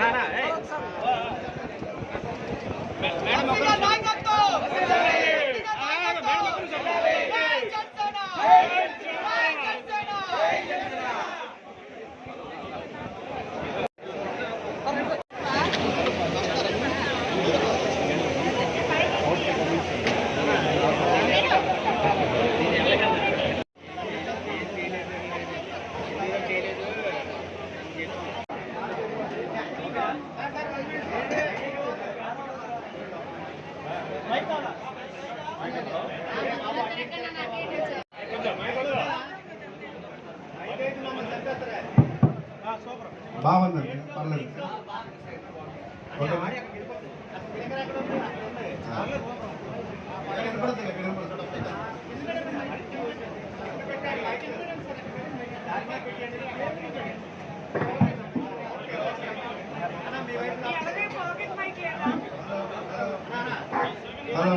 బాగుందండి పర్లేదు ఇక్కడ వినపడుతుంది. హలో.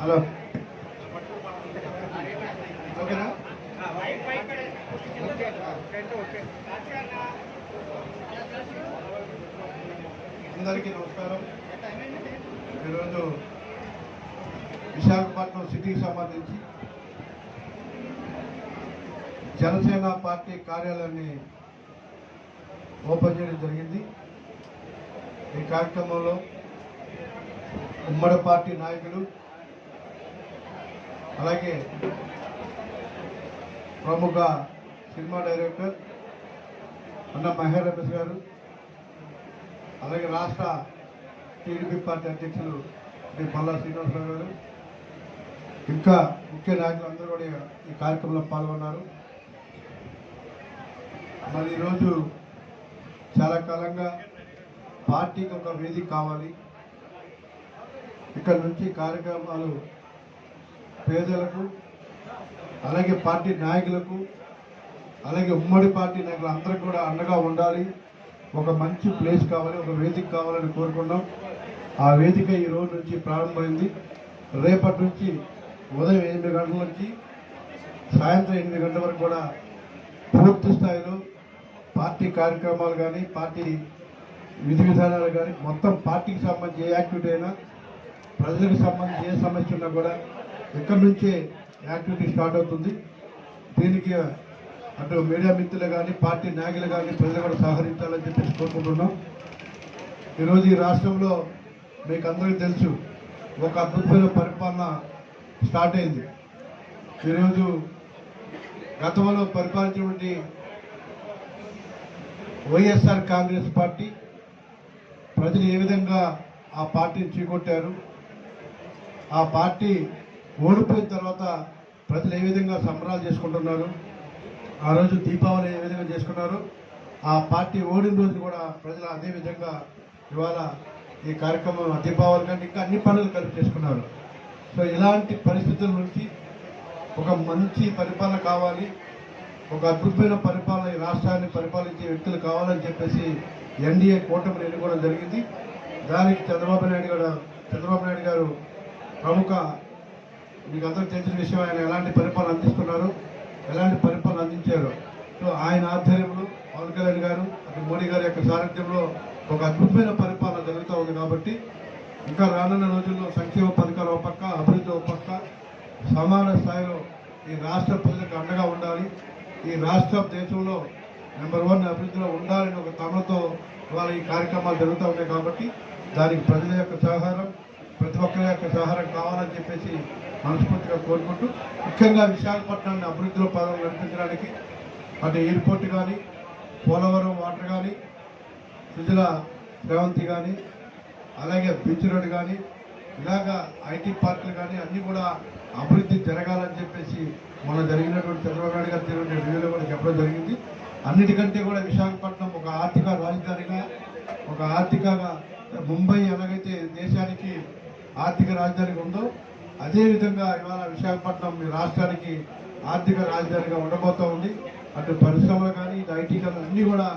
హలో. అందరికీ నమస్కారం. ఈరోజు విశాఖపట్నం సిటీకి సంబంధించి జనసేన పార్టీ కార్యాలయాన్ని ఓపెన్ చేయడం జరిగింది. ఈ కార్యక్రమంలో ఉమ్మడి పార్టీ నాయకులు అలాగే ప్రముఖ సినిమా డైరెక్టర్ అన్న మహేర్ రమేష్ గారు అలాగే రాష్ట్ర టీడీపీ పార్టీ అధ్యక్షులు శ్రీ పల్లా శ్రీనివాసరావు గారు ఇంకా ముఖ్య నాయకులు అందరూ కూడా ఈ కార్యక్రమంలో పాల్గొన్నారు. మరి ఈరోజు చాలా కాలంగా పార్టీకి ఒక వేదిక కావాలి. ఇక్కడ నుంచి కార్యక్రమాలు పేదలకు అలాగే పార్టీ నాయకులకు అలాగే ఉమ్మడి పార్టీ నాయకులు అందరికీ కూడా అండగా ఉండాలి. ఒక మంచి ప్లేస్ కావాలి ఒక వేదిక కావాలని కోరుకున్నాం ఆ వేదిక ఈ రోజు నుంచి ప్రారంభమైంది. రేపటి నుంచి ఉదయం ఎనిమిది గంటల నుంచి సాయంత్రం ఎనిమిది గంటల వరకు కూడా పూర్తి స్థాయిలో పార్టీ కార్యక్రమాలు కానీ పార్టీ విధి విధానాలు కానీ మొత్తం పార్టీకి సంబంధించి ఏ యాక్టివిటీ అయినా ప్రజలకు సంబంధించి ఏ సమస్య ఉన్నా కూడా ఇక్కడి నుంచే యాక్టివిటీ స్టార్ట్ అవుతుంది. దీనికి అటు మీడియా మిత్రులు కానీ పార్టీ నాయకులు కానీ ప్రజలు కూడా సహకరించాలని చెప్పేసి కోరుకుంటున్నాం. ఈరోజు ఈ రాష్ట్రంలో మీకు అందరికీ తెలుసు ఒక అద్భుతమైన పరిపాలన స్టార్ట్ అయింది. ఈరోజు గతంలో పరిపాలించినటువంటి వైఎస్ఆర్ కాంగ్రెస్ పార్టీ ప్రజలు ఏ విధంగా ఆ పార్టీని చీకొట్టారు ఆ పార్టీ ఓడిపోయిన తర్వాత ప్రజలు ఏ విధంగా సంబరాలు చేసుకుంటున్నారు ఆ రోజు దీపావళి ఏ విధంగా చేసుకున్నారు ఆ పార్టీ ఓడిన రోజు కూడా ప్రజలు అదే విధంగా ఇవాళ ఈ కార్యక్రమం దీపావళి కంటే ఇంకా అన్ని పనులు కలిపి చేసుకున్నారు. సో ఇలాంటి పరిస్థితుల నుంచి ఒక మంచి పరిపాలన కావాలి ఒక అద్భుతమైన పరిపాలన ఈ రాష్ట్రాన్ని పరిపాలించే వ్యక్తులు కావాలని చెప్పేసి ఎన్డీఏ కూటమిని ఎన్నుకోవడం జరిగింది. దానికి చంద్రబాబు నాయుడు గారు చంద్రబాబు నాయుడు గారు ప్రముఖ మీకు అందరూ తెలిసిన విషయం ఆయన ఎలాంటి పరిపాలన అందిస్తున్నారు ఎలాంటి పరిపాలన అందించారు. సో ఆయన ఆధ్వర్యంలో పవన్ కళ్యాణ్ గారు అటు మోడీ గారి యొక్క సారథ్యంలో ఒక అద్భుతమైన పరిపాలన జరుగుతూ ఉంది కాబట్టి ఇంకా రానున్న రోజుల్లో సంక్షేమ పథకాలు ఒక పక్క అభివృద్ధి ఒక పక్క సమాన స్థాయిలో ఈ రాష్ట్ర ప్రజలకు అండగా ఉండాలి. ఈ రాష్ట్ర దేశంలో నెంబర్ వన్ అభివృద్ధిలో ఉండాలని ఒక తమతో వాళ్ళ ఈ కార్యక్రమాలు జరుగుతూ ఉన్నాయి కాబట్టి దానికి ప్రజల యొక్క సహకారం ప్రతి ఒక్కరి యొక్క సహకారం కావాలని చెప్పేసి మనస్ఫూర్తిగా కోరుకుంటూ ముఖ్యంగా విశాఖపట్నాన్ని అభివృద్ధిలో పదం నడిపించడానికి అటు ఎయిర్పోర్ట్ కానీ పోలవరం వాటర్ కానీ సుజల శ్రవంతి కానీ అలాగే బీచ్ రోడ్ కానీ ఇలాగా ఐటీ పార్కులు కానీ అన్నీ కూడా అభివృద్ధి జరగాలని చెప్పేసి మన జరిగినటువంటి చంద్రబాబు నాయుడు గారు జరిగిన రివ్యూలో కూడా చెప్పడం జరిగింది. అన్నిటికంటే కూడా విశాఖపట్నం ఒక ఆర్థిక రాజధానిగా ఒక ఆర్థికంగా ముంబై ఎలాగైతే దేశానికి ఆర్థిక రాజధానిగా ఉందో అదేవిధంగా ఇవాళ విశాఖపట్నం ఈ రాష్ట్రానికి ఆర్థిక రాజధానిగా ఉండబోతూ ఉంది. అటు పరిశ్రమలు కానీ ఇటు ఐటీ కానీ అన్నీ కూడా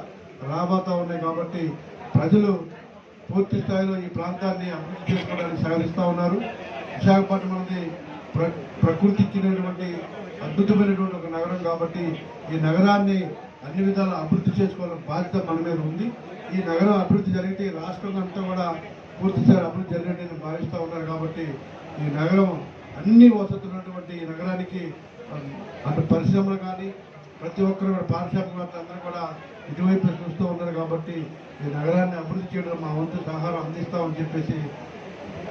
రాబోతా ఉన్నాయి కాబట్టి ప్రజలు పూర్తి స్థాయిలో ఈ ప్రాంతాన్ని అభివృద్ధి చేసుకోవడానికి సహకరిస్తూ ఉన్నారు. విశాఖపట్నం అనేది ప్ర ప్రకృతి ఇచ్చినటువంటి అద్భుతమైనటువంటి ఒక నగరం కాబట్టి ఈ నగరాన్ని అన్ని విధాలా అభివృద్ధి చేసుకోవాలని బాధ్యత మన మీద ఉంది. ఈ నగరం అభివృద్ధి జరిగితే రాష్ట్రం అంతా కూడా పూర్తిస్థాయి అభివృద్ధి జరిగినట్టు భావిస్తూ ఉన్నారు కాబట్టి ఈ నగరం అన్ని వసతులు ఉన్నటువంటి ఈ నగరానికి అటు పరిశ్రమలు కానీ ప్రతి ఒక్కరు కూడా పారిశ్రామిక అందరూ కూడా ఇటువైపు చూస్తూ ఉన్నారు కాబట్టి ఈ నగరాన్ని అభివృద్ధి చేయడం మా వంతు సహారం అందిస్తామని చెప్పేసి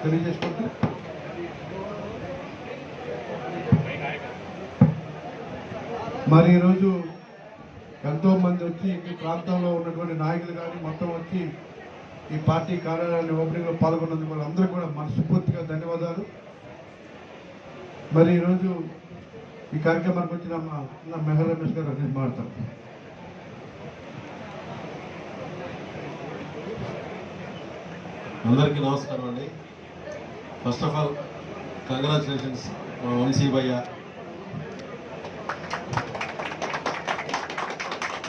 తెలియజేసుకుంటూ. మరి ఈరోజు ఎంతో మంది వచ్చి ఈ ప్రాంతంలో ఉన్నటువంటి నాయకులు కానీ మొత్తం వచ్చి ఈ పార్టీ కార్యాలయాన్ని ఓపెనింగ్లో పాల్గొన్నందుకు వాళ్ళందరూ కూడా మనస్ఫూర్తిగా ధన్యవాదాలు. మరి ఈరోజు ఈ కార్యక్రమానికి వచ్చిన మా అన్న మెహర్ రమేష్ గారు నేను మాడతాను అందరికీ నమస్కారం అండి. ఫస్ట్ ఆఫ్ ఆల్ కంగ్రాచులేషన్స్ మా వంశీ భయ్య.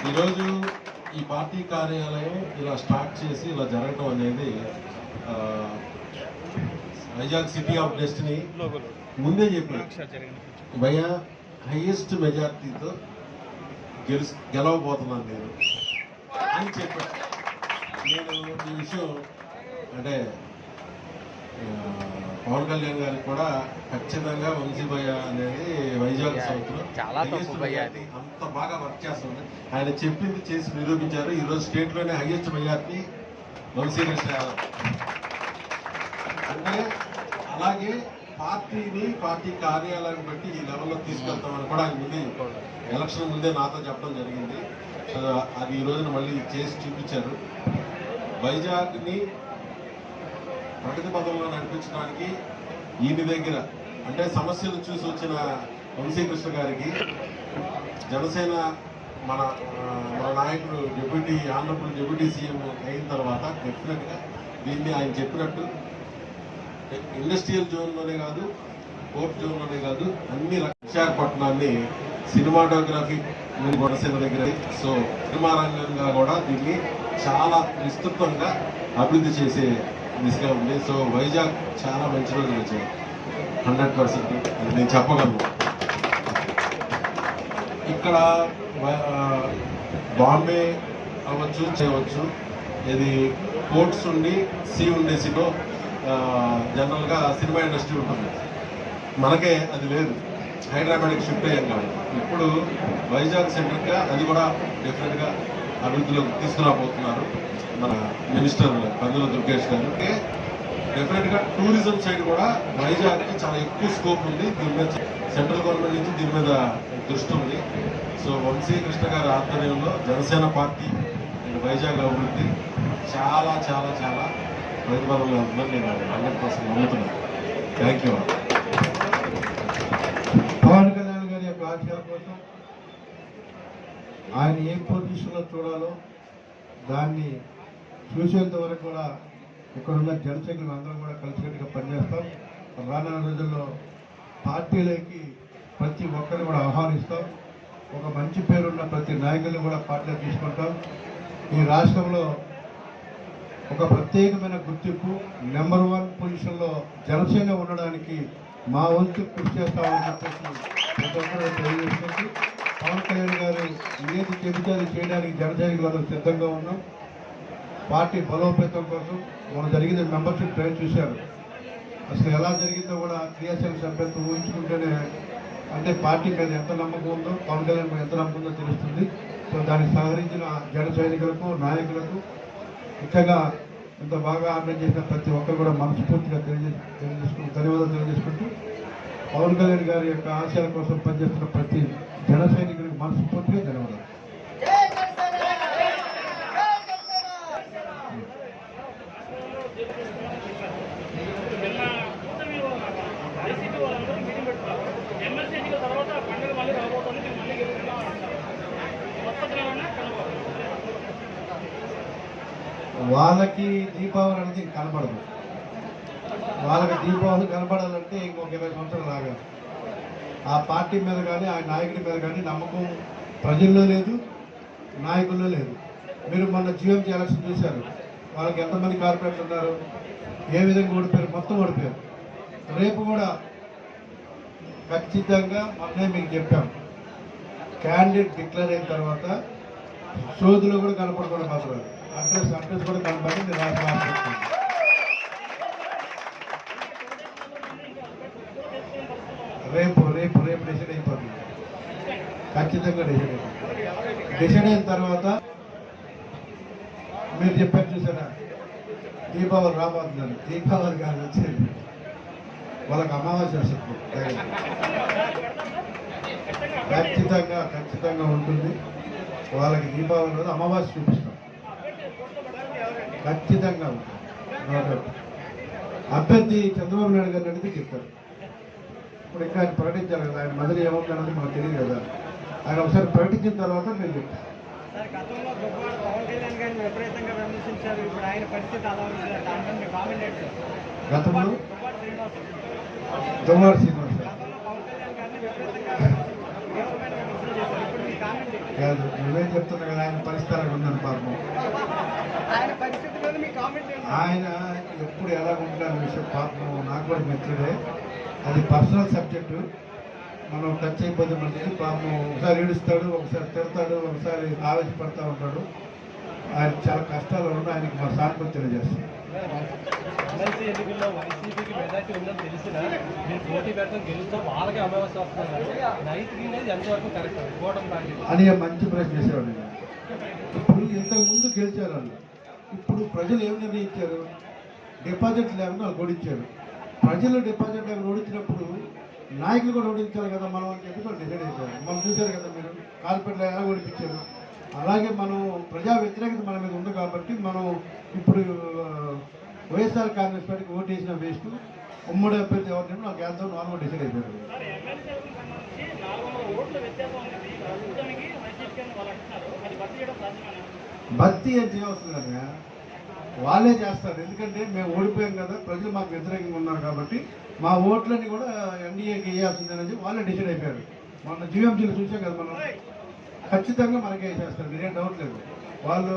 ఈరోజు ఈ పార్టీ కార్యాలయం ఇలా స్టార్ట్ చేసి ఇలా జరగడం అనేది వైజాగ్ సిటీ ఆఫ్ డెస్టినీ ముందే చెప్పాను భయా హైయెస్ట్ మెజార్టీతో గెలు గెలవబోతున్నాను నేను అని చెప్పాను నేను ఈ విషయం అంటే పవన్ కళ్యాణ్ గారికి కూడా ఖచ్చితంగా వంశీభయ్య అనేది వైజాగ్ సౌత్లో చాలా తప్పు highest భయ్య majority. అంత బాగా వర్క్ చేస్తుంది. ఆయన చెప్పింది చేసి నిరూపించారు. ఈ రోజు స్టేట్లోనే హైయెస్ట్ మెజార్టీ వంశీకృష్ణ యాదవ్. అంటే అలాగే పార్టీని పార్టీ కార్యాలయం బట్టి ఈ లెవెల్లో తీసుకెళ్తామని కూడా ఆయన ముందే ఎలక్షన్ ముందే నాతో చెప్పడం జరిగింది. అది ఈ రోజున మళ్ళీ చేసి చూపించారు. వైజాగ్ని ప్రగతి పదంలో నడిపించడానికి ఈయన దగ్గర అంటే సమస్యలు చూసి వచ్చిన వంశీకృష్ణ గారికి జనసేన మన మన నాయకుడు డిప్యూటీ ఆంధ్రప్రదేశ్ డిప్యూటీ సీఎం అయిన తర్వాత డెఫినెట్గా దీన్ని ఆయన చెప్పినట్టు ఇండస్ట్రియల్ జోన్లోనే కాదు పోర్ట్ జోన్లోనే కాదు అన్ని విశాఖపట్నాన్ని సినిమాటోగ్రఫీ జనసేన దగ్గర సో సినిమా రంగంగా కూడా దీన్ని చాలా విస్తృతంగా అభివృద్ధి చేసే దిశగా ఉంది. సో వైజాగ్ చాలా మంచి రోజులు వచ్చాయి. Hundred percent. అది నేను చెప్పగలను. ఇక్కడ బాంబే అవ్వచ్చు చేయవచ్చు. ఇది పోర్ట్స్ ఉండి సీ ఉండే సిలో జనరల్గా సినిమా ఇండస్ట్రీ ఉంటుంది. మనకే అది లేదు. హైదరాబాద్కి షిఫ్ట్ అయ్యాం కాబట్టి. ఇప్పుడు వైజాగ్ సెంటర్గా అది కూడా డెఫినెట్గా అభివృద్ధిలోకి తీసుకురాబోతున్నారు మన మినిస్టర్ కందుల దుర్గేష్ గారు. డెఫినెట్గా టూరిజం సైడ్ కూడా వైజాగ్కి చాలా ఎక్కువ స్కోప్ ఉంది. దీని మీద సెంట్రల్ గవర్నమెంట్ నుంచి దీని మీద దృష్టి ఉంది. సో వంశీ కృష్ణ గారి ఆధ్వర్యంలో జనసేన పార్టీ అండ్ వైజాగ్ అభివృద్ధి చాలా చాలా చాలా ప్రతిపాదనలో ఉందని నేను హండ్రెడ్ పర్సెంట్ నమ్ముతున్నాను. థ్యాంక్ యూ పవన్ కళ్యాణ్ గారి యొక్క ఆశయాల కోసం ఆయన ఏ పొజిషన్లో చూడాలో దాన్ని చూసేంత వరకు కూడా ఇక్కడున్న జనసైనికులు అందరం కూడా కలిసికట్టుగా పనిచేస్తాం. రానున్న రోజుల్లో పార్టీలోకి ప్రతి ఒక్కరిని కూడా ఆహ్వానిస్తాం. ఒక మంచి పేరున్న ప్రతి నాయకుల్ని కూడా పార్టీలో తీసుకుంటాం. ఈ రాష్ట్రంలో ఒక ప్రత్యేకమైన గుర్తింపు నెంబర్ వన్ పొజిషన్లో జనసేన ఉండడానికి మా వంతు కృషి చేస్తామని చెప్పేసి ప్రతి ఒక్కరూ తెలియజేస్తుంది పవన్ కళ్యాణ్ గారు ఏది చెబితే అది చేయడానికి జనసైనికులు సిద్ధంగా ఉన్నాం. పార్టీ బలోపేతం కోసం మనం జరిగిన మెంబర్షిప్ ట్రైన్ చూశారు. అసలు ఎలా జరిగిందో కూడా క్రియాశీల సభ్యత్వం ఊహించుకుంటేనే అంటే పార్టీ మీద ఎంత నమ్మకం ఉందో పవన్ కళ్యాణ్ మీద ఎంత నమ్మకం ఉందో తెలుస్తుంది. సో దానికి సహకరించిన జన సైనికులకు నాయకులకు ముఖ్యంగా ఇంత బాగా ఆర్డర్ చేసిన ప్రతి ఒక్కరు కూడా మనస్ఫూర్తిగా తెలియజే తెలియజేసుకుంటూ ధన్యవాదాలు తెలియజేసుకుంటూ పవన్ కళ్యాణ్ గారి యొక్క ఆశయాల కోసం పనిచేస్తున్న ప్రతి జన సైనికులకు మనస్ఫూర్తిగా ధన్యవాదాలు వాళ్ళకి దీపావళి అనేది కనపడదు. వాళ్ళకి దీపావళి కనపడాలంటే ఇంకొక ఇరవై సంవత్సరాలు రాగాలి ఆ పార్టీ మీద కానీ ఆ నాయకుడి మీద కానీ నమ్మకం ప్రజల్లో లేదు నాయకుల్లో లేదు. మీరు మొన్న జీఎంసీ ఎలక్షన్ చూశారు. వాళ్ళకి ఎంతమంది కార్పొరేట్లు ఉన్నారు? ఏ విధంగా ఓడిపోయారు? మొత్తం ఓడిపోయారు. రేపు కూడా ఖచ్చితంగా మొన్నే మీకు చెప్పాం. క్యాండిడేట్ డిక్లేర్ అయిన తర్వాత సోదులో కూడా కనపడకుండా మాత్రం అడ్రస్ అడ్రస్ కూడా కనపడి నేను రాసి రేపు ఖచ్చితంగా డిసైడ్ అయిపోతుంది డిసైడ్ అయిన తర్వాత మీరు చెప్పారు చూసారా? దీపావళి రాబోతుందని. దీపావళి కాదు వచ్చేది. వాళ్ళకి అమావాస్య వస్తుంది. ఖచ్చితంగా ఖచ్చితంగా ఉంటుంది. వాళ్ళకి దీపావళి రోజు అమావాస్య చూపిస్తాం. ఖచ్చితంగా ఉంటుంది. అభ్యర్థి చంద్రబాబు నాయుడు గారిని అడిగితే చెప్తారు. ఇప్పుడు ఇంకా ఆయన ప్రకటించారు కదా ఆయన మొదలు ఏమవుతుందన్నది మనకు తెలియదు కదా. ఆయన ఒకసారి ప్రకటించిన తర్వాత నేను చెప్తాను గతంలో శ్రీనివాస్ కాదు నువ్వేం చెప్తున్నా కదా ఆయన పరిస్థితి ఉందని పాపం. ఆయన ఎప్పుడు ఎలా ఉంటాడన్న విషయం పాపం నాకు కూడా మిత్రుడే అది పర్సనల్ సబ్జెక్టు. మనం టచ్ అయిపోతే మనకి పాపం ఒకసారి ఏడుస్తాడు ఒకసారి తిడతాడు ఒకసారి ఆవేశపడతా ఉంటాడు. ఆయన చాలా కష్టాలు ఉన్నాయి ఆయనకి మా సానుభూతి తెలియజేస్తాం. అని మంచి ప్రశ్న చేసేవాడు. ఇప్పుడు ఇంతకు ముందు గెలిచారు వాళ్ళు. ఇప్పుడు ప్రజలు ఏం నిర్ణయించారు? డిపాజిట్ లేకుండా వాళ్ళు ఓడించారు. ప్రజలు డిపాజిట్ లేకుండా ఓడించినప్పుడు నాయకులు కూడా ఓడించాలి కదా మనం అని చెప్పి వాళ్ళు డిసైడ్ అయిపోయారు. మనం చూశారు కదా మీరు కార్పొరేట్లు ఎలా ఓడిపించారు అలాగే మనం ప్రజా వ్యతిరేకత మన మీద ఉంది కాబట్టి మనం ఇప్పుడు వైఎస్ఆర్ కాంగ్రెస్ పార్టీకి ఓటు వేసిన వేస్ట్. ఉమ్మడి అభ్యర్థి ఎవరిని నాకు వేద్దాం నాలుగు డిసైడ్ అయిపోయారు. భర్తీ ఏం చేయవలసింది కదా? వాళ్ళే చేస్తారు. ఎందుకంటే మేము ఓడిపోయాం కదా ప్రజలు మాకు వ్యతిరేకంగా ఉన్నారు కాబట్టి మా ఓట్లని కూడా ఎన్డీఏకి వేయాల్సిందని చెప్పి వాళ్ళే డిసైడ్ అయిపోయారు. మొన్న జీఎంసీలు చూసాం కదా మనం. ఖచ్చితంగా మనకే వేసేస్తారు నేనేం డౌట్ లేదు. వాళ్ళు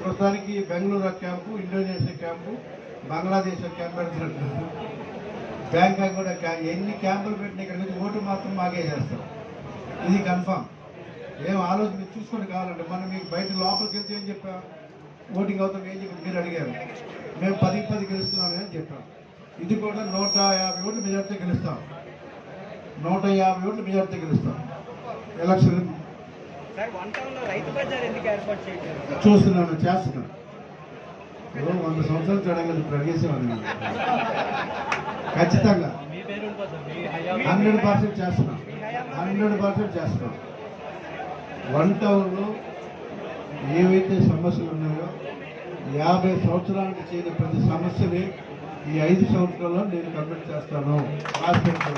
ప్రస్తుతానికి Bengaluru camp Indonesia camp Bangladesh camp పెడుతున్నట్టు Bangkok కూడా ఎన్ని క్యాంపులు పెట్టినా ఇక్కడ నుంచి ఓటు మాత్రం మాకే చేస్తారు ఇది కన్ఫామ్. ఏం ఆలోచన చూసుకొని కావాలంటే మనం మీకు బయట లోపలికి వెళ్తే ఏం చెప్పా ఓటింగ్ అవుతాం ఏం చెప్పి మీరు అడిగారు. మేము పది పది గెలుస్తున్నాం అని చెప్పాం ఇది కూడా నూట యాభై ఓట్లు మెజార్టీ గెలుస్తాం. నూట యాభై ఓట్లు మెజార్టీ గెలుస్తాం. ఎలక్షన్ చూస్తున్నాను చేస్తున్నాను. వంద సంవత్సరాలు చూడగలదు ప్రవేశం ఖచ్చితంగా. మీ హయాం హండ్రెడ్ పర్సెంట్ చేస్తున్నాం. హండ్రెడ్ పర్సెంట్ చేస్తున్నాం. వన్ టౌన్లో ఏవైతే సమస్యలు ఉన్నాయో యాభై సంవత్సరాలకు చేయని ప్రతి సమస్యని ఈ ఐదు సంవత్సరాల్లో నేను కంప్లీట్ చేస్తాను. హాస్పిటల్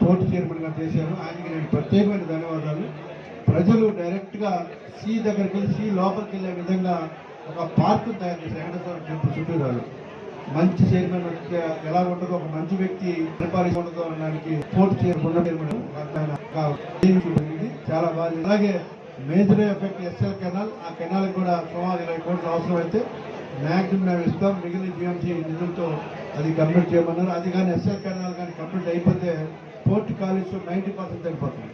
పోటీ చైర్మన్గా చేశాను ఆయనకి నేను ప్రత్యేకమైన ధన్యవాదాలు. ప్రజలు డైరెక్ట్గా సీ దగ్గరికి వెళ్ళి సీ లోపలికి వెళ్ళే విధంగా ఒక పార్కు తయారు చేశారు. వెంకటేశ్వర టెంపుల్ చుట్టూరాలు. మంచి చైర్మన్ ఎలా ఉండదో ఒక మంచి వ్యక్తి పరిపాలించడానికి పోర్టు చైర్మన్ చైర్మన్ చాలా బాగా అలాగే మేజర్ ఎఫెక్ట్ ఎస్ఎల్ కెనాల్. ఆ కెనాల్ కూడా సుమారు ఇరవై కోట్లు అవసరం అయితే మ్యాక్సిమం మేము ఇస్తాం. మిగిలిన జిఎంసీ నిధులతో అది కంప్లీట్ చేయమన్నారు. అది కానీ ఎస్ఎల్ కెనాల్ కానీ కంప్లీట్ అయిపోతే పోర్ట్ కాలేజ్ నైంటీ పర్సెంట్ అయిపోతుంది.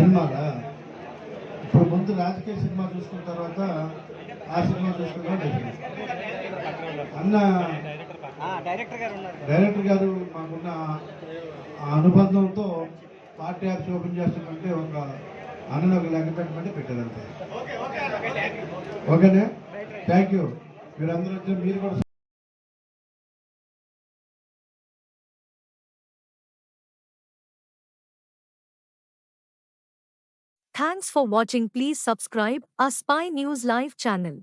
సినిమాలు ఇప్పుడు ముందు రాజకీయ సినిమా చూసుకున్న తర్వాత ఆ సినిమా చూసుకున్నా అన్న డైరెక్టర్ గారు ఉన్నారు. డైరెక్టర్ గారు మాకున్న ఆ అనుబంధంతో పార్టీ ఆఫీస్ ఓపెన్ చేస్తుందంటే ఒక అన్నను ఒక లెక్క పెట్టమంటే పెట్టారంతే ఓకేనే థ్యాంక్ యూ మీరందరూ వచ్చి మీరు కూడా Thanks for watching. Please subscribe our Spy News Live channel.